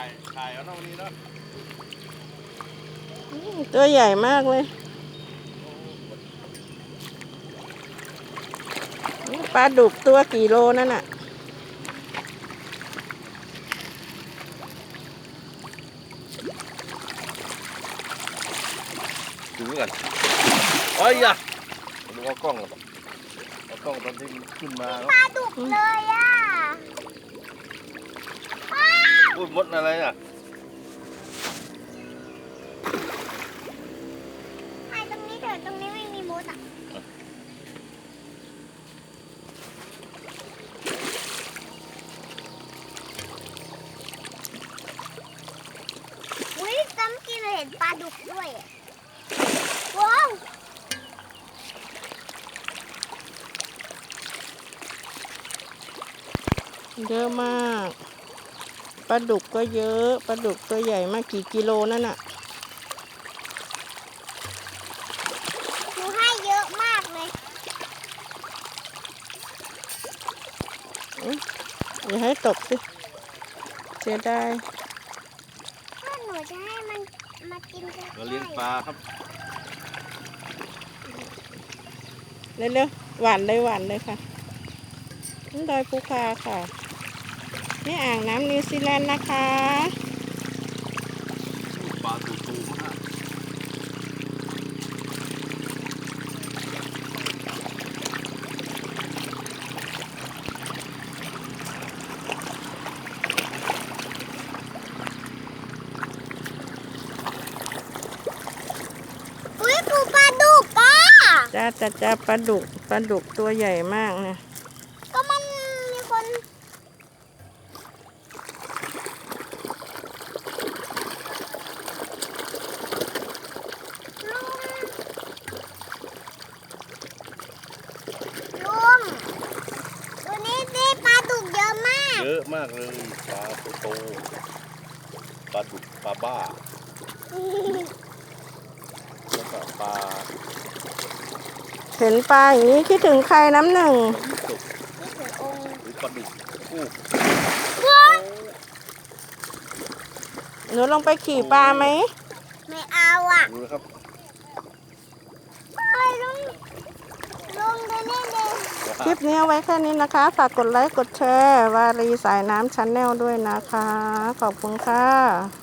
ายถ่ายเอาหน้าวันนี้เนาะอืมตัวใหญ่มากเลยปลาดุกตัวกี่โลนั่นน่ะดูกันโอ้ยอะดูเอากล้องก่อนเอากล้องตอนที่มันขึ้นมาปลาดุกเลยอะ พูดมดอะไรอะถ่ายตรงนี้เถอะตรงนี้ไม่มีมดอะอุ้ยตั้มกี้เราเห็นปลาดุกด้วยอะว้าวเยอะมากป ลาดุกก็เยอะปลาดุกตัวใหญ่มากกี่กิโลนั่นน่ะหนูให้เยอะมากเลยอย่าให้ตกสิเสียดายถ้าหนูจะให้มันมากินกันเราเลี้ยงปลาครับเร็วๆหวานเลยหวานเลยค่ะนี่ดอยภูคาค่ะ นี่อ่างน้ำนิวซีแลนด์นะคะปลาตูตูมากอุ้ยปูปลาดุกอะจ้าจ้าจ้าปลาดุกปลาดุกตัวใหญ่มากนะ ก็มันมีคนลุงลุงตัวนี้ได้ปลาดุกเยอะมาก เย อะมากเลยปลาโตโตปลาดุกปลาบ้าแล้วก็ปลาเห็นปลาอย่างนี้คิดถึงใครน้ำหนึ่งสุกนี่คือองค์หรือปลาดุกกู้หนูลงไปขี่ปลาไหม ไม่เอาอะ ดูนะครับ ไปลุงลุงดูนี่เลย คลิปนี้เอาไว้แค่นี้นะคะ ฝากกดไลค์ กดแชร์ วารีสายน้ำชั้นแนลด้วยนะคะ ขอบคุณค่ะ